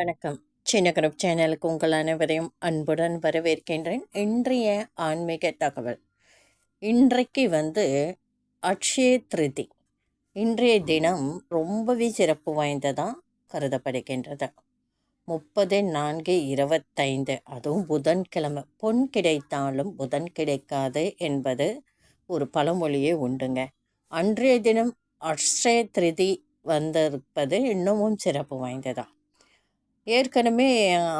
வணக்கம். சின்ன குரூப் சேனலுக்கு உங்கள் அனைவரையும் அன்புடன் வரவேற்கின்றேன். இன்றைய ஆன்மீக தகவல். இன்றைக்கு வந்து அக்ஷய திருதி. இன்றைய தினம் ரொம்பவே சிறப்பு வாய்ந்ததாக கருதப்படுகின்றது. முப்பது நான்கு இருபத்தைந்து அதுவும் புதன்கிழமை. பொன் கிடைத்தாலும் புதன் கிடைக்காது என்பது ஒரு பழமொழியே உண்டுங்க. அன்றைய தினம் அக்ஷய திருதி வந்திருப்பது இன்னமும் சிறப்பு வாய்ந்ததான் ஏற்கனவே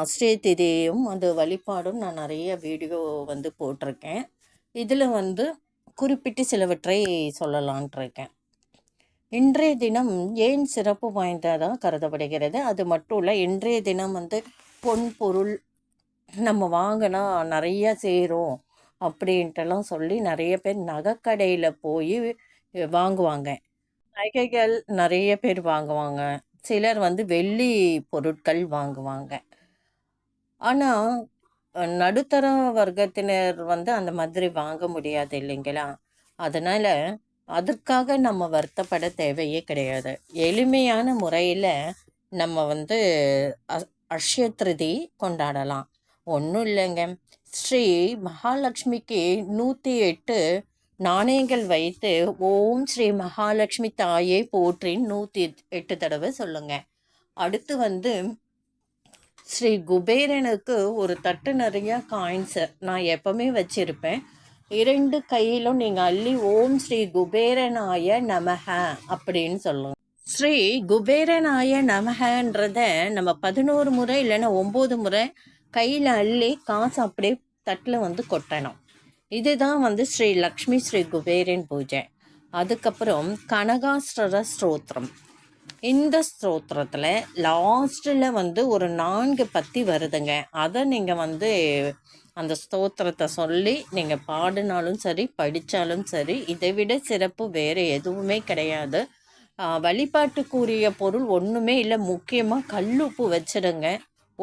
அஷ்டய திதியும் அந்த வழிபாடும் நான் நிறைய வீடியோ வந்து போட்டிருக்கேன். இதில் வந்து குறிப்பிட்டு சிலவற்றை சொல்லலான்ட்ருக்கேன். இன்றைய தினம் ஏன் சிறப்பு வாய்ந்ததாக கருதப்படுகிறது? அது மட்டும் இல்லை இன்றைய தினம் வந்து பொன் பொருள் நம்ம வாங்கினா நிறைய சேரும் அப்படின்ட்டுலாம் சொல்லி நிறைய பேர் நகைக்கடையில் போய் வாங்குவாங்க. நகைகள் நிறைய பேர் வாங்குவாங்க. சிலர் வந்து வெள்ளி பொருட்கள் வாங்குவாங்க. ஆனால் நடுத்தர வர்க்கத்தினர் வந்து அந்த மாதிரி வாங்க முடியாது இல்லைங்களா? அதனால் அதற்காக நம்ம வருத்தப்பட தேவையே கிடையாது. எளிமையான முறையில் நம்ம வந்து அக்ஷய திருதி கொண்டாடலாம். ஒன்றும் இல்லைங்க. ஸ்ரீ மகாலட்சுமிக்கு நூற்றி எட்டு நாணயங்கள் வைத்து ஓம் ஸ்ரீ மகாலட்சுமி தாயை போற்றின் நூற்றி எட்டு தடவை சொல்லுங்க. அடுத்து வந்து ஸ்ரீ குபேரனுக்கு ஒரு தட்டு நிறைய காயின்ஸை நான் எப்பவுமே வச்சுருப்பேன். இரண்டு கையிலும் நீங்கள் அள்ளி ஓம் ஸ்ரீ குபேரனாய நமக அப்படின்னு சொல்லுங்க. ஸ்ரீ குபேரனாய நமகன்றத நம்ம பதினோரு முறை இல்லைன்னா ஒம்பது முறை கையில் அள்ளி காசு அப்படியே தட்டில் வந்து கொட்டணும். இதுதான் வந்து ஸ்ரீ லக்ஷ்மி ஸ்ரீ குபேரின் பூஜை. அதுக்கப்புறம் கனகாஸ்வர ஸ்தோத்திரம். இந்த ஸ்தோத்திரத்தில் லாஸ்ட்டில் வந்து ஒரு நான்கு பத்தி வருதுங்க. அதை நீங்கள் வந்து அந்த ஸ்தோத்திரத்தை சொல்லி நீங்கள் பாடினாலும் சரி படித்தாலும் சரி இதை விட சிறப்பு வேறு எதுவுமே கிடையாது. வழிபாட்டுக்குரிய பொருள் ஒன்றுமே இல்லை முக்கியமாக கல்லுப்பு வச்சிடுங்க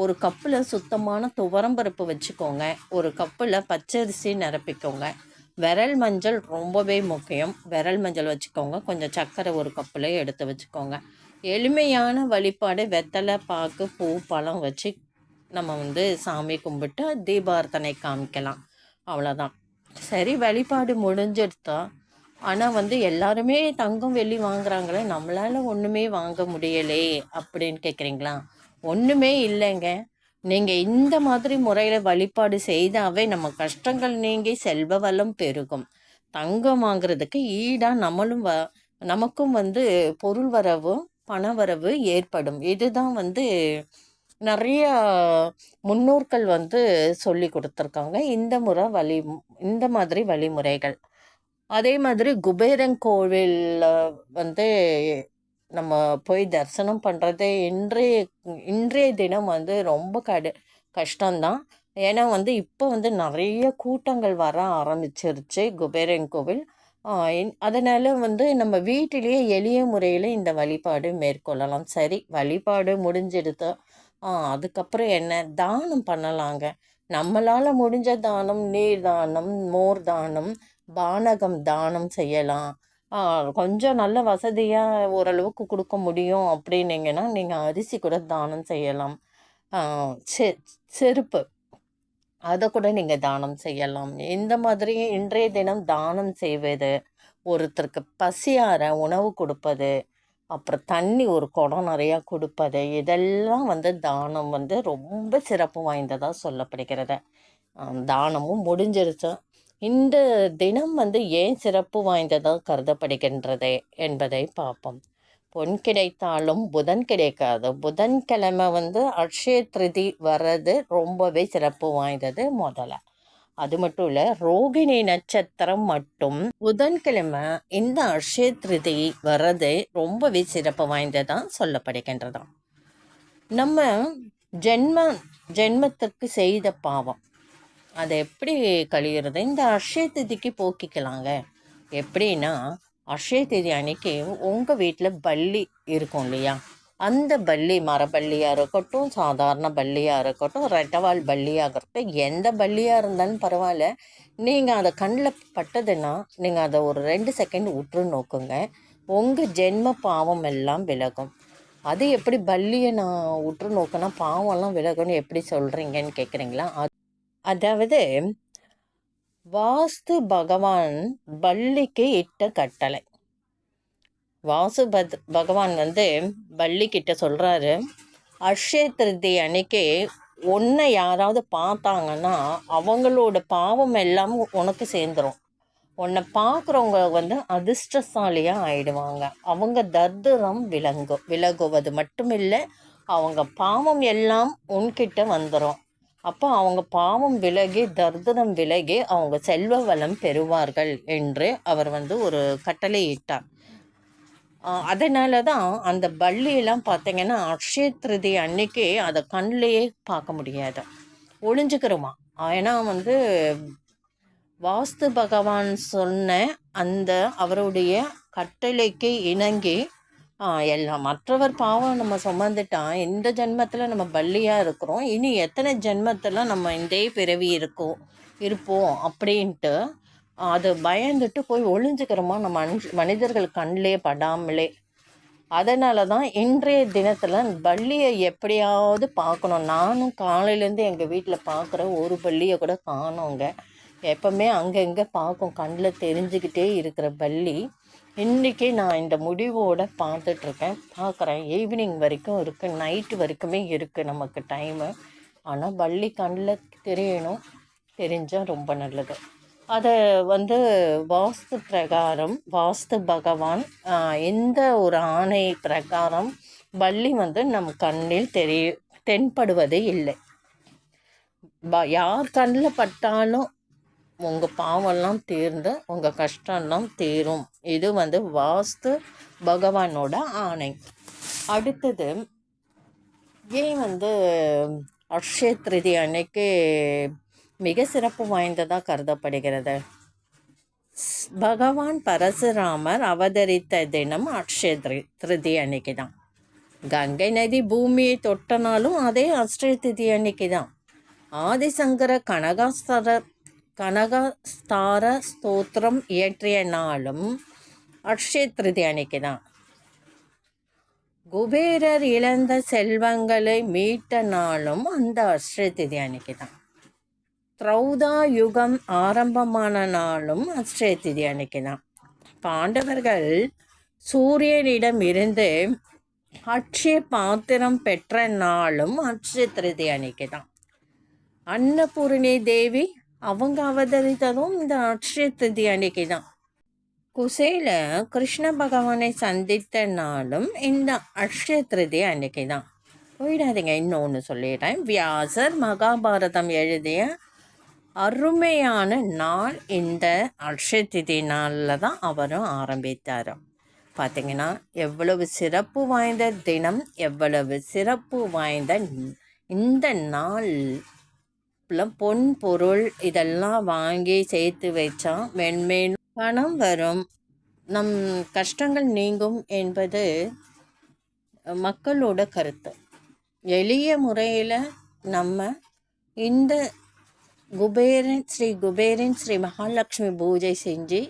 ஒரு கப்பில் சுத்தமான துவரம்பருப்பு வச்சுக்கோங்க. ஒரு கப்பில் பச்சரிசி நிரப்பிக்கோங்க. விரல் மஞ்சள் ரொம்பவே முக்கியம். விரல் மஞ்சள் வச்சுக்கோங்க. கொஞ்சம் சர்க்கரை ஒரு கப்பில் எடுத்து வச்சுக்கோங்க. எளிமையான வழிபாடு வெத்தலை பாக்கு பூ பழம் வச்சு நம்ம வந்து சாமி கும்பிட்டு தீபார்த்தனை காமிக்கலாம். அவ்வளோதான் சரி வழிபாடு முடிஞ்சிருத்தா? ஆனால் வந்து எல்லாருமே தங்கம் வெள்ளி வாங்குறாங்களே நம்மளால் ஒன்றுமே வாங்க முடியலே அப்படின்னு கேட்குறீங்களா ஒன்றுமே இல்லைங்க. நீங்கள் இந்த மாதிரி முறையில் வழிபாடு செய்தாவே நம்ம கஷ்டங்கள் நீங்கி செல்வ வளம் பெருகும். தங்கம் வாங்குறதுக்கு ஈடாக நம்மளும் வ நமக்கும் வந்து பொருள் வரவும் பண வரவு ஏற்படும். இதுதான் வந்து நிறைய முன்னோர்கள் வந்து சொல்லி கொடுத்துருக்காங்க. இந்த முறை வழி இந்த மாதிரி வழிமுறைகள். அதே மாதிரி குபேரன் கோவிலில் வந்து நம்ம போய் தரிசனம் பண்ணுறது இன்றைய இன்றைய தினம் வந்து ரொம்ப கடு கஷ்டம்தான். ஏன்னா வந்து இப்போ வந்து நிறைய கூட்டங்கள் வர ஆரம்பிச்சிருச்சு குபேரன் கோவில். அதனால் வந்து நம்ம வீட்டிலேயே எளிய முறையில் இந்த வழிபாடு மேற்கொள்ளலாம். சரி வழிபாடு முடிஞ்செடுத்தா அதுக்கப்புறம் என்ன? தானம் பண்ணலாங்க. நம்மளால் முடிஞ்ச தானம் நீர் தானம் மோர் தானம் பானகம் தானம் செய்யலாம். கொஞ்சம் நல்ல வசதியாக ஓரளவுக்கு கொடுக்க முடியும் அப்படின்னீங்கன்னா நீங்கள் அரிசி கூட தானம் செய்யலாம். செ செருப்பு. அதை கூட நீங்கள் தானம் செய்யலாம். இந்த மாதிரி இன்றைய தினம் தானம் செய்வது ஒருத்தருக்கு பசியார உணவு கொடுப்பது அப்புறம் தண்ணி ஒரு குடம் நிறையா கொடுப்பது இதெல்லாம் வந்து தானம் வந்து ரொம்ப சிறப்பு வாய்ந்ததாக சொல்லப்படுகிறது. தானமும் முடிஞ்சிருச்சு. இந்த தினம் வந்து ஏன் சிறப்பு வாய்ந்ததாக கருதப்படுகின்றது என்பதை பார்ப்போம். பொன் கிடைத்தாலும் புதன் கிடைக்காது. புதன்கிழமை வந்து அக்ஷய திருதி வர்றது ரொம்பவே சிறப்பு வாய்ந்தது முதல்ல. அது மட்டும் இல்லை ரோகிணி நட்சத்திரம் மட்டும் புதன்கிழமை இந்த அக்ஷய திருதி வர்றது ரொம்பவே சிறப்பு வாய்ந்ததாக சொல்லப்படுகின்றதாம். நம்ம ஜென்ம ஜென்மத்திற்கு செய்த பாவம். அதை எப்படி கழியிறது இந்த அக்ஷய திதிக்கு போக்கிக்கலாங்க. எப்படின்னா அக்ஷய திதி அன்னைக்கு உங்கள் வீட்டில் பள்ளி இருக்கும் இல்லையா? அந்த பள்ளி மரப்பள்ளியாக இருக்கட்டும் சாதாரண பள்ளியாக இருக்கட்டும் ரெட்டவால் பள்ளியாக இருக்கட்டும் எந்த பள்ளியாக இருந்தாலும் பரவாயில்ல. நீங்கள் அதை கண்ணில் பட்டதுன்னா நீங்கள் அதை ஒரு ரெண்டு செகண்ட் உற்று நோக்குங்க. உங்கள் ஜென்ம பாவம் எல்லாம் விலகும். அது எப்படி பள்ளியை நான் உற்று நோக்கினா பாவம்லாம் விலகும்னு எப்படி சொல்கிறீங்கன்னு கேட்குறீங்களா அதாவது வாஸ்து பகவான் பள்ளிக்கு இட்ட கட்டளை. வாசு பத் பகவான் வந்து பள்ளிக்கிட்ட சொல்கிறாரு அக்ஷய திருதி அன்னைக்கு ஒன்றை யாராவது பார்த்தாங்கன்னா அவங்களோட பாவம் எல்லாம் உனக்கு சேர்ந்துடும் உன்னை பார்க்குறவங்க வந்து அதிர்ஷ்டசாலியாக ஆயிடுவாங்க. அவங்க தர்தரம் விளங்கும் விலகுவது மட்டும் இல்லை அவங்க பாவம் எல்லாம் உன்கிட்ட வந்துடும் அப்போ அவங்க பாவம் விலகி தர்தனம் விலகி அவங்க செல்வ வளம் பெறுவார்கள் என்று அவர் வந்து ஒரு கட்டளை இட்டார் அதனால தான் அந்த பள்ளியெல்லாம் பார்த்தீங்கன்னா அக்ஷய திருதி அன்னைக்கு அதை கண்ணிலேயே பார்க்க முடியாது. ஒளிஞ்சுக்கிறோமா ஏன்னா வந்து வாஸ்து பகவான் சொன்ன அந்த அவருடைய கட்டளைக்கு இணங்கி எல்லாம் மற்றவர் பாவம் நம்ம சுமந்துட்டால் இந்த ஜென்மத்தில் நம்ம பள்ளியாக இருக்கிறோம். இனி எத்தனை ஜென்மத்தில் நம்ம இந்தே பிறவி இருக்கோம் இருப்போம் அப்படின்ட்டு அது பயந்துட்டு போய் ஒளிஞ்சுக்கிறோமா நம்ம மனுஷ மனிதர்கள் கண்ணிலே படாமலே. அதனால தான் இன்றைய தினத்தில் பள்ளியை எப்படியாவது பார்க்கணும். நானும் காலையிலேருந்து எங்கள் வீட்டில் பார்க்குற ஒரு பள்ளியை கூட காணோங்க. எப்போவுமே அங்கங்கே பார்க்கும் கண்ணில் தெரிஞ்சுக்கிட்டே இருக்கிற பள்ளி. இன்றைக்கி நான் இந்த முடிவோடு பார்த்துட்ருக்கேன். பார்க்குறேன். ஈவினிங் வரைக்கும் இருக்குது நைட்டு வரைக்குமே இருக்குது நமக்கு டைமு ஆனால் பள்ளி கண்ணில் தெரியணும். தெரிஞ்சால் ரொம்ப நல்லது. அதை வந்து வாஸ்து பிரகாரம் வாஸ்து பகவான் எந்த ஒரு ஆணை பிரகாரம் பள்ளி வந்து நம் கண்ணில் தெரிய தென்படுவதே இல்லை. யார் கண்ணில் பட்டாலும் உங்கள் பாவம்லாம் தீர்ந்து உங்கள் கஷ்டம்லாம் தீரும். இது வந்து வாஸ்து பகவானோட ஆணை. அடுத்தது ஏன் வந்து அக்ஷய திருதி அன்னைக்கு மிக சிறப்பு வாய்ந்ததாக கருதப்படுகிறது? பகவான் பரசுராமர் அவதரித்த தினம் அக்ஷய திருதி அன்னைக்கு தான். கங்கை நதி பூமியை தொட்டனாலும் அதே அக்ஷய திதி அன்னைக்கு தான். ஆதிசங்கர கனகாஸ்தர கனகஸ்தார ஸ்தோத்திரம் இயற்றிய நாளும் அக்ஷய திருதி அன்னைக்கு தான் குபேரர் இழந்த செல்வங்களை மீட்ட நாளும் அந்த அக்ஷய திதி அன்னைக்கு தான் த்ரௌதா யுகம் ஆரம்பமான நாளும் அக்ஷய திதி அன்னைக்கு தான் பாண்டவர்கள் சூரியனிடம் இருந்து அட்சய பாத்திரம் பெற்ற நாளும் அக்ஷய திருதி அன்னைக்கு தான் அன்னபூரணி தேவி அவங்க அவதரித்ததும் இந்த அக்ஷய திருதி அன்னைக்கு தான் குசையில் கிருஷ்ண பகவானை சந்தித்த நாளும் இந்த அக்ஷய திருதி அன்னைக்கு தான் போயிடாதீங்க இன்னொன்று சொல்லிடுறேன். வியாசர் மகாபாரதம் எழுதிய அருமையான நாள் இந்த அக்ஷய திதி நாளில் தான் அவரும் ஆரம்பித்தார். பார்த்தீங்கன்னா எவ்வளவு சிறப்பு வாய்ந்த தினம் எவ்வளவு சிறப்பு வாய்ந்த இந்த நாள் பொன் பொருள் இதெல்லாம் வாங்கி சேர்த்து வச்சா மென்மேலும் பணம் வரும். நம் கஷ்டங்கள் நீங்கும் என்பது மக்களோட கருத்து. எளிய முறையில் நம்ம இந்த குபேரன் ஸ்ரீ குபேரன் ஸ்ரீ மகாலட்சுமி பூஜை செஞ்சு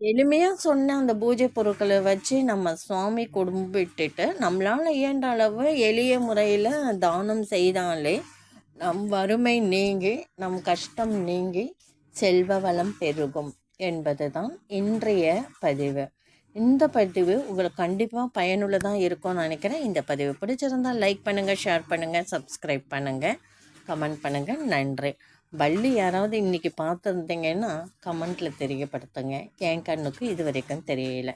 எளிமையாக சொன்ன அந்த பூஜை பொருட்களை வச்சு நம்ம சுவாமி குடும்பிட்டுட்டு நம்மளால் இயன்ற அளவு எளிய முறையில் தானம் செய்தாலே நம் வறுமை நீங்கி நம் கஷ்டம் நீங்கி செல்வ வளம் பெருகும் என்பது தான் இன்றைய பதிவு. இந்த பதிவு உங்களுக்கு கண்டிப்பாக பயனுள்ளதாக இருக்கும்னு நினைக்கிறேன். இந்த பதிவு பிடிச்சிருந்தால் லைக் பண்ணுங்கள் ஷேர் பண்ணுங்கள் சப்ஸ்கிரைப் பண்ணுங்கள் கமெண்ட் பண்ணுங்கள் நன்றி. பள்ளி யாராவது இன்றைக்கி பார்த்துருந்தீங்கன்னா கமெண்ட்டில் தெரியப்படுத்துங்க. என் கண்ணுக்கு இது வரைக்கும் தெரியல.